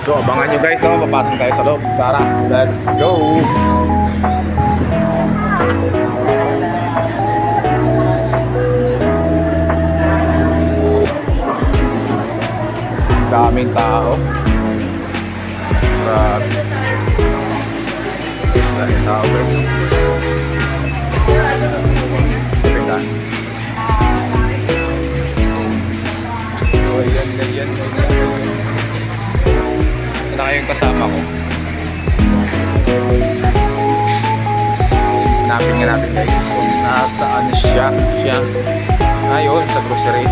So, abangan nyo guys, no? Papasok tayo sa loob. Tara, let's go! Daming tao. Grabe. Daming tao guys. Tingnan. Oh, yan, yan, yan, yan, na kayong kasama ko. Hanapin nga natin guys kung nasaan siya. Siya. Ayun, sa grocery.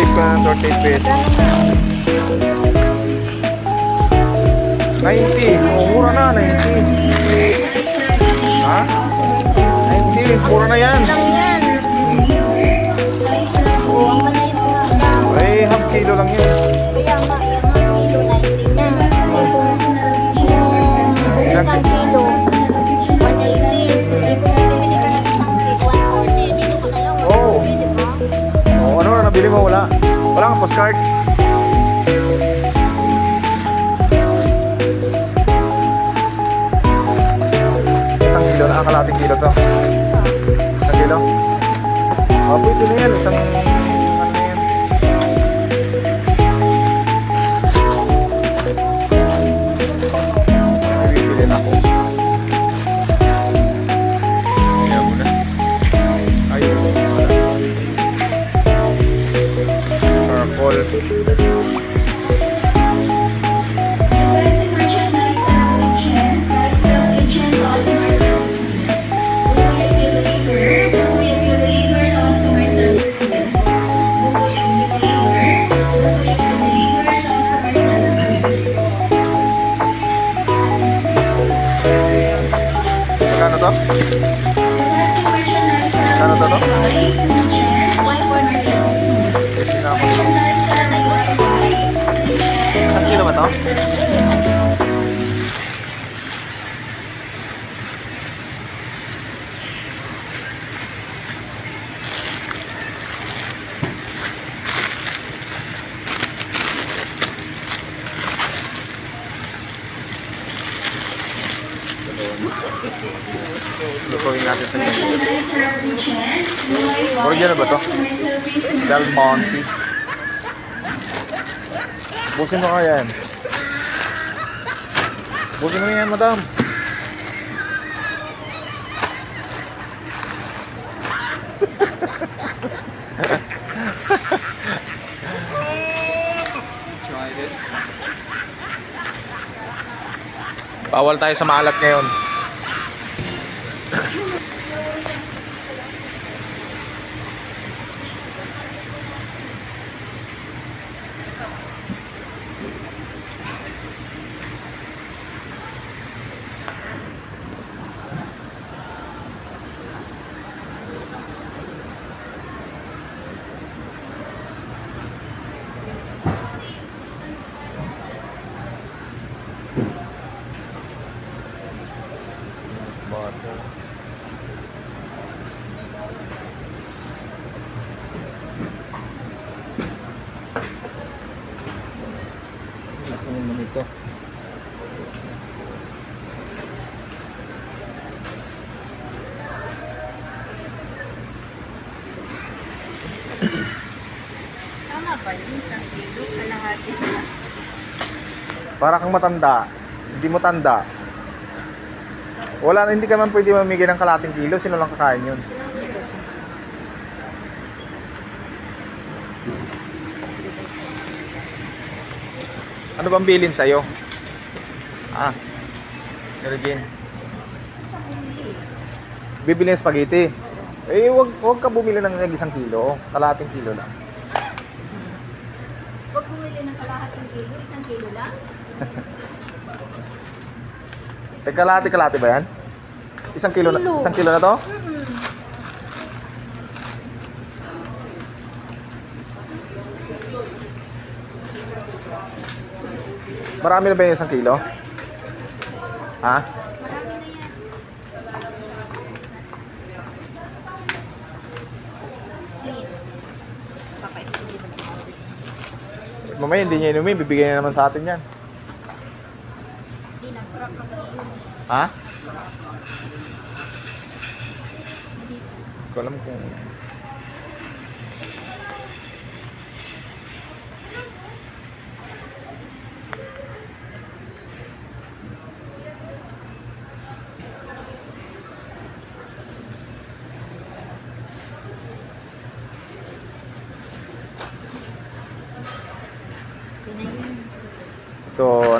Nakasave ka ng 38 pesos. 90. Oh, mura na, 90. Ha? 90, mura na yan. lang yan. Oo, ang maliit nga lang. Eh, half kilo lang yan. Kaya Kang postcard. Isang kilo na, kalating kilo to. Isang kilo? Oh, pwede na yan. Isang, Lutuin natin ito. Original ba to? Del Monte. Busin mo kaya yan. Busin mo yan, madam. Bawal tayo sa maalat ngayon. Yun? Isang kilo, na. Para kang matanda. Hindi mo tanda. Wala na, hindi ka man pwede mamigay ng kalating kilo. Sino lang kakain yun? Ano bang bilin sa'yo? Ah, Regine. Bibili ng spaghetti. Eh, wag, wag ka bumili ng isang kilo. Kalahating kilo lang. Huwag bumili ng kalahating kilo, isang kilo lang. Eh, kalahati-kalahati ba yan? Isang kilo, na, Kilo. isang kilo na to? Mm-mm. Marami na ba yung isang kilo? Ha? Marami na yan. Sweet. Papaisin Mamaya hindi niya inumin, bibigyan niya naman sa atin yan. Ha? Hindi ko alam kung...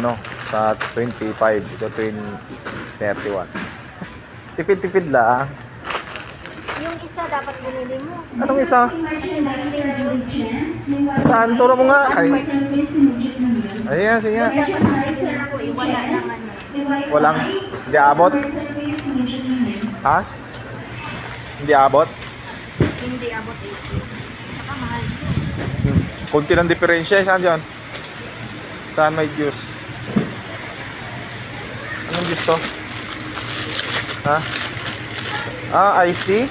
ano, sa 25, ito 20, 31. Tipid-tipid lang. Yung isa dapat bumili mo. Anong isa? Martin juice. Saan? Turo mo nga. Ay, ayan, sige nga. Dapat bumili ko, eh, wala lang ano. Walang, hindi abot. Ha? Hindi abot? Hindi abot 80. Saka mahal yun. Hmm. Kunti ng diferensya, saan dyan? Saan may juice? Anong juice to? Ha? Ah, iced tea?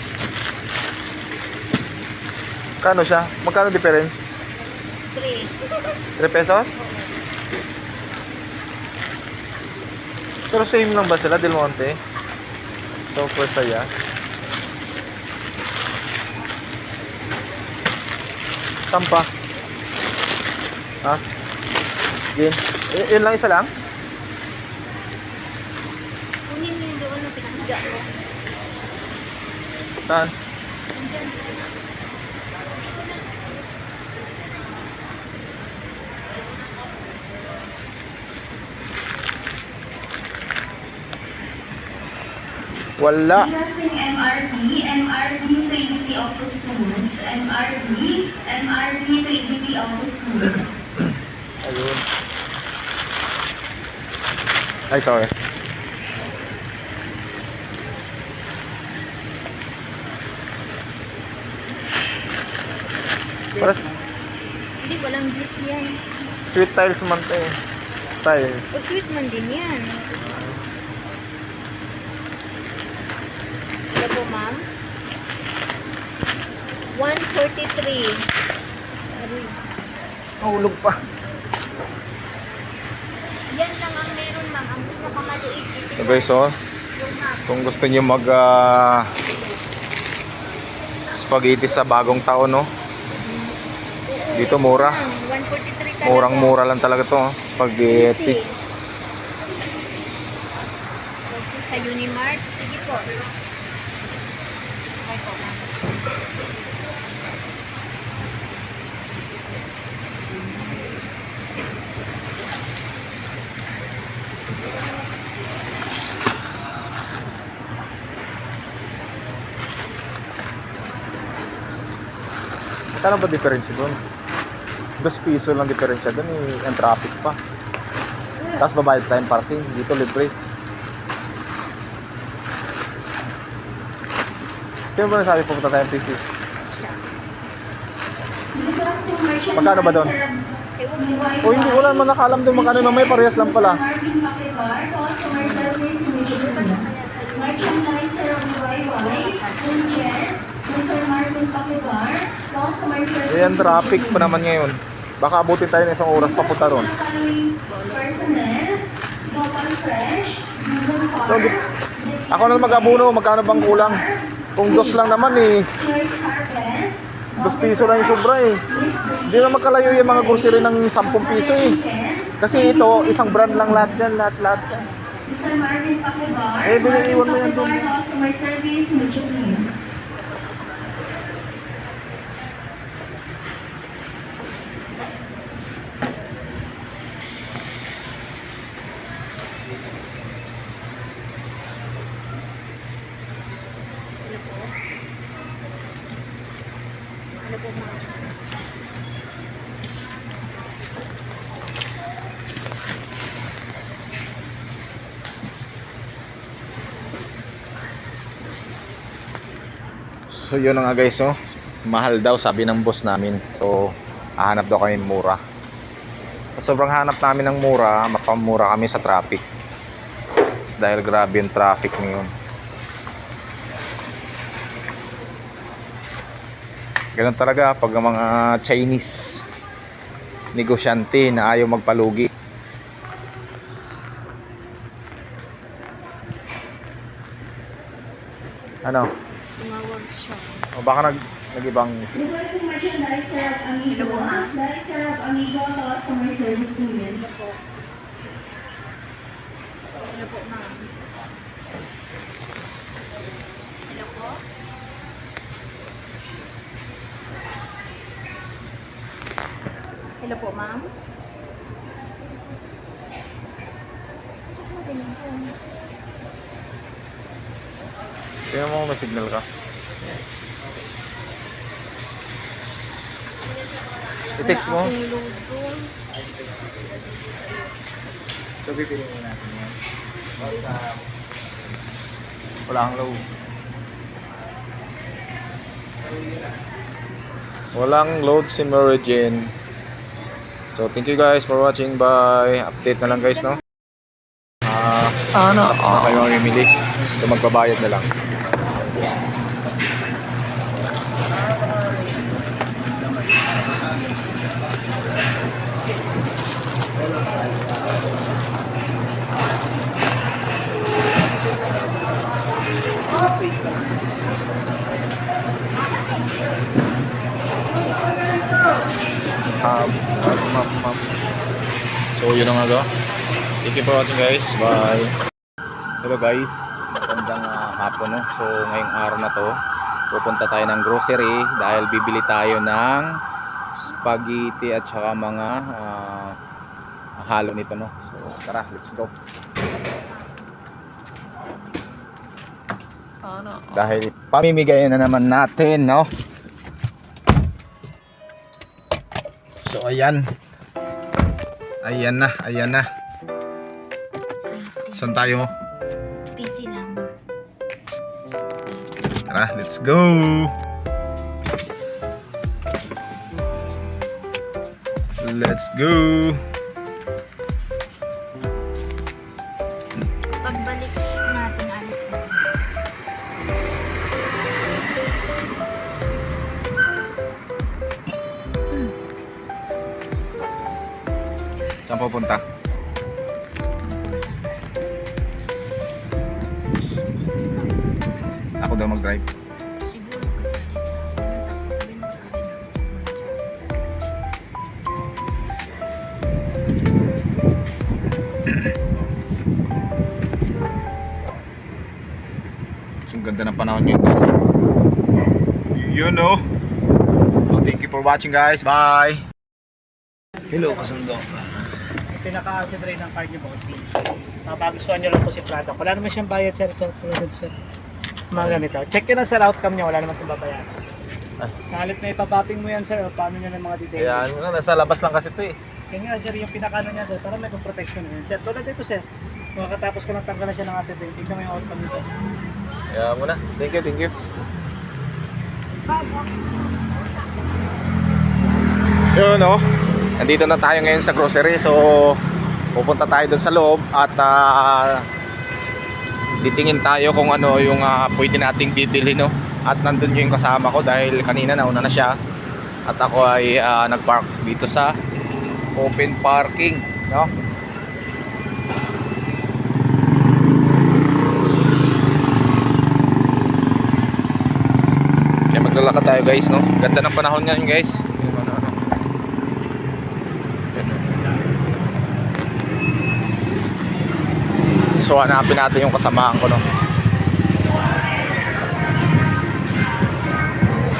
Kano siya? Magkano difference? 3. 3 pesos? Pero same lang ba sila, Del Monte? So, for saya. Tampa. Ha? Yun. Y- yun lang isa lang? Kunin mo yung doon na pinakhiga ko. Saan? Wala. MRT, MRT to EDP of the schools, MRT, MRT to EDP of the schools. Ayun. Ay, sorry. Para Hindi, walang juice yan. sweet tiles man to eh. Tile. O sweet man din yan. Ito po, ma'am. 143. Aroy. Mahulog pa. Yan lang ang meron, ma'am. Ang pinakamaliit. Ito So guys, oh, kung gusto niyo mag ah, spaghetti sa bagong taon, no? Dito mura. 143 talaga. Murang-mura lang talaga to, oh. spaghetti. Easy. Sa Unimart. Sige po. Okay po, ma'am. Magkano ba diferensya doon? 2 piso lang diferensya doon eh, ang traffic pa. Tapos babayad tayong parking, dito libre. Sino ba nasabi pupunta tayong PC? Magkano ba doon? O hindi, wala naman nakaalam doon magkano na may parehas lang pala. Ayan, traffic pa naman ngayon. Baka abutin tayo ng isang oras papunta ron. So, ako na mag-abuno, magkano bang kulang? Kung dos lang naman eh, dos piso lang yung sobra eh. Hindi na magkalayo yung mga grocery ng 10 piso eh. Kasi ito, isang brand lang lahat yan, lahat-lahat yan. Mr. Martin Pakibar, Eh, biniiwan mo yan doon. Customer Service, Mutual So yun na nga guys, oh. Mahal daw sabi ng boss namin. So hahanap daw kami mura. Sa sobrang hanap namin ng mura, mapamura kami sa traffic. Dahil grabe yung traffic ngayon. Ganun talaga pag mga Chinese negosyante na ayaw magpalugi. Ano? Customer service unit. Hello po. Hello po, ma'am. Hello po. Hello po, ma'am. Tingnan mo may signal ka. I-text mo. Load. So, pipili mo natin yan. Basta, wala kang low. Walang load si Meridian. So, thank you guys for watching. Bye. Update na lang guys, no? Ah, Ano? tapos na kayo mamimili. So, magbabayad na lang. Um. So, yun ang nga Thank you for watching guys. Bye. Hello guys. Magandang ah, hapon no. So, ngayong araw na to, pupunta tayo ng grocery dahil bibili tayo ng spaghetti at saka mga ah, halo nito no. So, tara, let's go. Ano? Dahil pamimigay na naman natin, no? Ayan. Ayan na, ayan na. Saan tayo? PC lang. Tara, let's go! Let's go! Pupunta? Ako daw mag-drive. Ang ganda ng panahon ngayon guys. You know. So thank you for watching guys. Bye. Hello kasundo. Pinaka-acid rin ng card niyo, boss. Mapagustuhan niyo lang po si product. Wala naman siyang bayad, sir. Ito, tulad, sir. Mga ganito. Check yun ang sir outcome niya. Wala naman itong babayaran. Ay. Sa halip na ipapapping mo yan, sir. O paano niya ng mga details. Kaya ano, nasa labas lang kasi ito eh. Kaya nga, sir, yung pinakano niya, sir. Para may protection yun. Sir, tulad dito, sir. Makakatapos ko lang tanggalan siya ng acid rain. Tignan mo yung outcome niya, sir. Kaya muna. Thank you, thank you. Yun no. Nandito na tayo ngayon sa grocery. So pupunta tayo doon sa loob at ah, titingin tayo kung ano yung ah, pwede nating bibili no. At nandun yung kasama ko dahil kanina nauna na siya. At ako ay ah, nag-park dito sa open parking, no? Kaya maglalakad tayo guys, no? Ganda ng panahon ngayon guys. Yung ano, ano. Ganda. So hanapin natin yung kasamahan ko, no?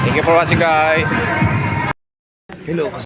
Thank you for watching guys. Hello.